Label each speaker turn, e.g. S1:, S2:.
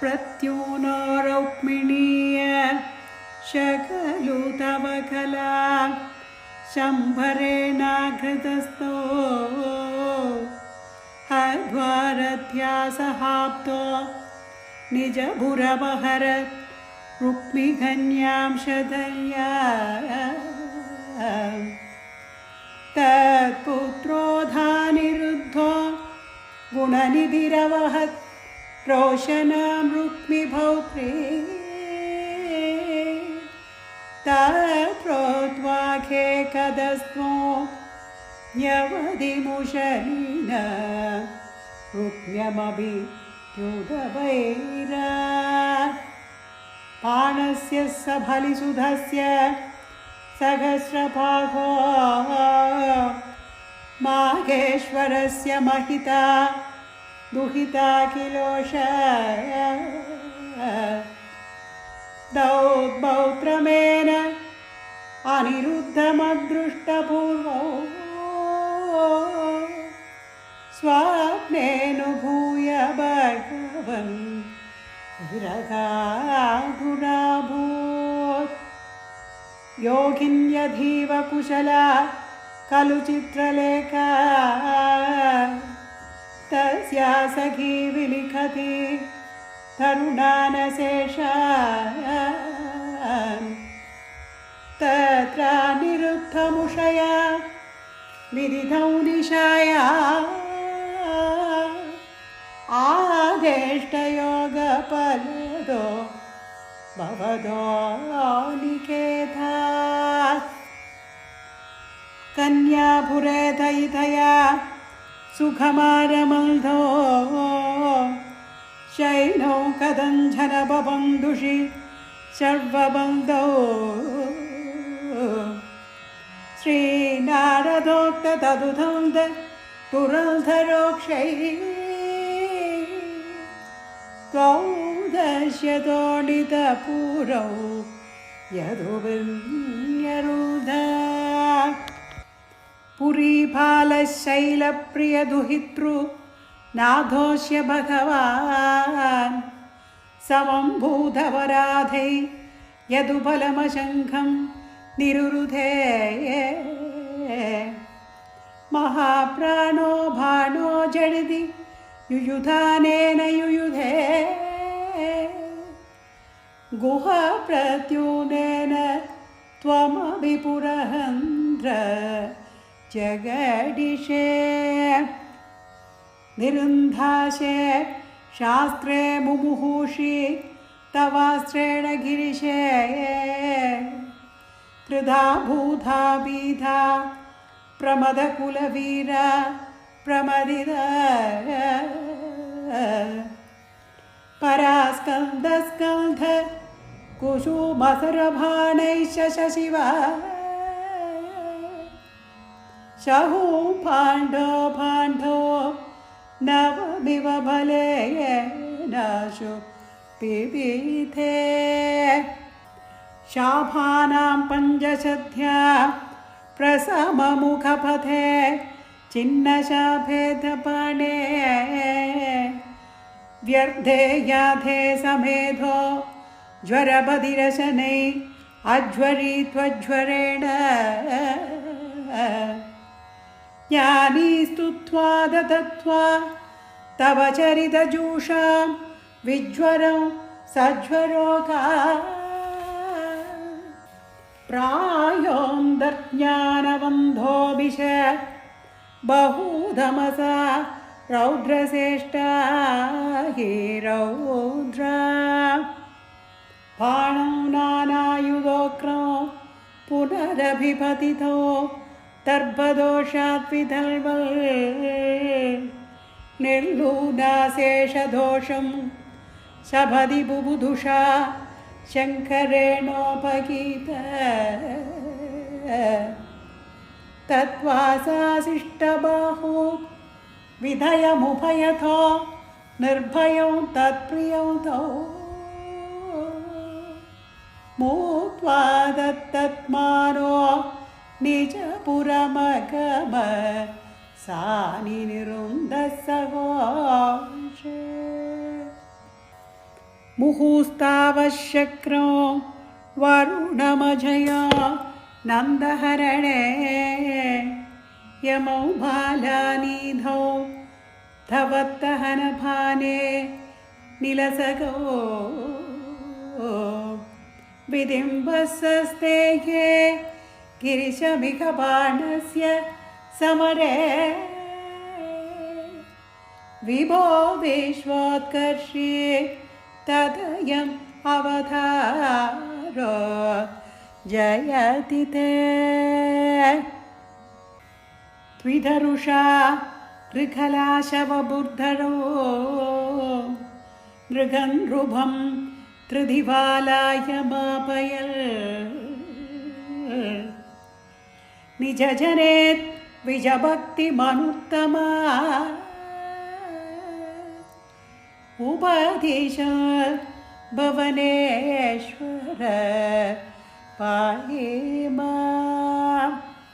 S1: प्रत्यूनो रुक्मिणीय शकलु तव कला शम्भरेणाघृतस्थो निजभुरवहर रुक्मिघन्यां शदया तत्पुत्रोधानिरुद्धो गुणनिधिरवहत् रोशनां रुक्मिभौप्रे तत्रोत्वाखे कदस्त्वो न्यवधिमुशनिन रुक्म्यमभि द्युदवैरा पाणस्य स बलिसुधस्य सहस्रभागो माहेश्वरस्य महिता दुहिता किलोष दौद्बौत्रमेन अनिरुद्धमदृष्टपूर्वौ स्वाप्नेनुभूय भगवन् विरगाधुराभूत् योगिन्यधीव कुशला खलु चित्रलेखा तस्या सखी विलिखति तरुणानशेषा तत्र निरुद्धमुषया विदिधौ निशाया। आदेष्टयोगपलदो भवदो निकेता कन्यापुरे दयितया सुखमारमल्धो शैनौ कदञ्झनबन्धुषि सर्वबन्धौ। श्रीनारदोक्तदुधन्द पुरन्धरोक्षै त्वौ दश्यतोडितपुरौ पुरीफालशैलप्रियदुहितृ नाथोष्य भगवान् समं भूधवराधै यदुबलमशङ्खं निरुरुधे। महाप्राणो भाणो जडिति युयुधानेन युयुधे। गुहप्रत्यूनेन त्वमभिपुरहन्द्र जगडिषे निरुन्धाशे शास्त्रे मुमुहूषि तवास्त्रेण गिरिशे त्रिधा भूधा बीधा प्रमदकुलवीर प्रमदिद। परास्कन्धस्कन्ध कुसुमसरभाणैश्च शशिवा। शहु पाण्डो पाण्डो नवमिव बले नाशु, पिबीथे। शाभानां पञ्चशध्या प्रसममुखपथे चिन्नशाभेदपाणे। व्यर्थे याधे समेधो, ज्वरबधिरशनै अज्वरी त्वज्वरेण ज्ञानी स्तुत्वा दत्त्वा तव चरितजूषां विज्वरं सज्वरोगा। प्रायोन्दर्ज्ञानबन्धोऽभिष बहूधमसा रौद्रश्रेष्ठा हि रौद्र। बाणौ नानायुधोक्रमो पुनरभिपतितो दर्भदोषात् विधल्वल् निर्लूनाशेषदोषं शबदि बुबुधुषा शङ्करेणोपगीत। तत्त्वासाशिष्टबाहु विधयमुभयथो निर्भयं तत्प्रियौ तौ। मूत्वा दत्तत्मानो निजपुरमगम सानि निरुन्धः सहोष मुहुस्तावशक्रो वरुणमजया नन्दहरणे। यमौ बालानिधौ धवत्तहनभाने निलसगो विदिम्बस्तेहे गिरिशमिकबाणस्य समरे। विभो विश्वोत्कर्षे तदयम् अवधारो। जयति ते। त्रिधरुषा ऋखलाशवबुर्धरो नृगन्रुभं त्रिदिवालाय मापयल् निजजनेत् विजभक्तिमनुत्तमा उपदिश भवनेश्वर पाहि मा